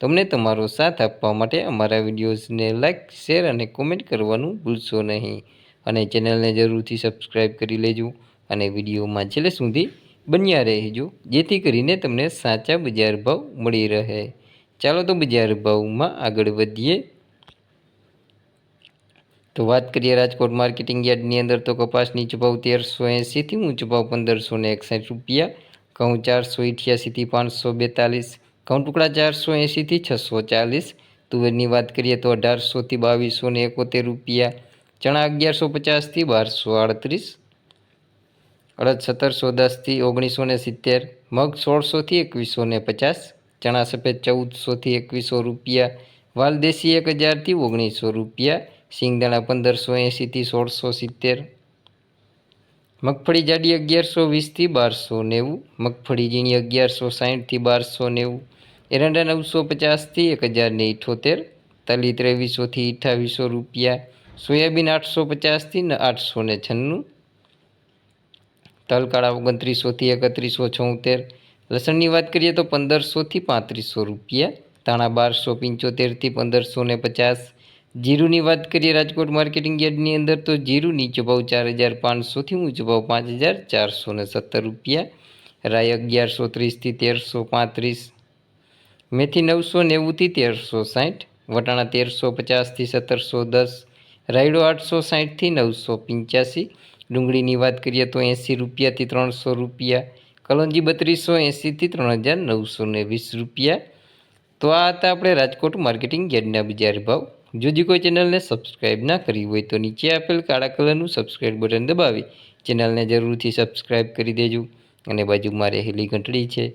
તમને તમારો સાથ આપવા માટે અમારા વિડીયોઝને લાઇક શેર અને કોમેન્ટ કરવાનું ભૂલશો નહીં. અને ચેનલને જરૂરથી સબસ્ક્રાઈબ કરી લેજો અને વિડીયોમાં છેલ્લે સુધી બન્યા રહેજો, જેથી કરીને તમને સાચા બજાર ભાવ મળી રહે. ચાલો તો બજાર ભાવમાં આગળ વધીએ. તો વાત કરીએ રાજકોટ માર્કેટિંગ યાર્ડની અંદર તો કપાસની નીચો તેરસો એંસીથી ઊંચો ભાવ પંદરસો ને એકસાઠ રૂપિયા, ઘઉં ચારસો અઠ્યાસીથી પાંચસો બેતાલીસ ઘઉં ટુકડા ચારસો એંશીથી છસો ચાલીસ. તુવેરની વાત કરીએ તો અઢારસોથી બાવીસો ને એકોતેર રૂપિયા. ચણા અગિયારસો પચાસથી બારસો આડત્રીસ. અડદ સત્તરસો દસથી ઓગણીસો ને સિત્તેર. મગ સોળસોથી એકવીસો ને પચાસ. ચણા સફેદ ચૌદસોથી એકવીસો રૂપિયા. વાલદેશી એક હજારથી ઓગણીસો રૂપિયા. સિંગદાણા પંદરસો એંશીથી સોળસો સિત્તેર. મગફળી જાડી અગિયારસો વીસથી બારસો નેવું. મગફળી ઝીણી અગિયારસો સાહીઠથી બારસો નેવું. એરંડા નવસો પચાસથી એક હજારને ઇઠોતેર તલી ત્રેવીસોથી અઠ્ઠાવીસો રૂપિયા સોયાબીન આઠસો પચાસથી આઠસો ને છન્નું તલકાળા ઓગણત્રીસોથી એકત્રીસો છોતેર લસણની વાત કરીએ તો પંદરસોથી પાંત્રીસો રૂપિયા ધાણા બારસો પંચોતેરથી પંદરસો ને પચાસ જીરુની વાત કરીએ રાજકોટ માર્કેટિંગ યાર્ડની અંદર તો જીરું નીચો ભાવ ચાર હજાર પાંચસોથી ઊંચો ભાવ પાંચ હજાર ચારસો ને સત્તર રૂપિયા રાય અગિયારસો ત્રીસથી તેરસો પાંત્રીસ મેથી નવસો નેવુંથી તેરસો સાઠ, વટાણા તેરસો પચાસથી સત્તરસો દસ, રાયડો આઠસો સાઠથી નવસો પંચ્યાસી, ડુંગળીની વાત કરીએ તો એંસી રૂપિયાથી ત્રણસો રૂપિયા, કલોંજી બત્રીસો એંસીથી ત્રણ હજાર નવસો ને વીસ રૂપિયા. તો આ હતા આપણે રાજકોટ માર્કેટિંગ યાર્ડના બજાર ભાવ. જો જે કોઈ ચેનલને સબસ્ક્રાઈબ ના કરી હોય તો નીચે આપેલ કાળા કલરનું સબસ્ક્રાઈબ બટન દબાવી. ચેનલને જરૂરથી સબસ્ક્રાઈબ કરી દેજો. અને બાજુમાં રહેલી ઘંટડી છે.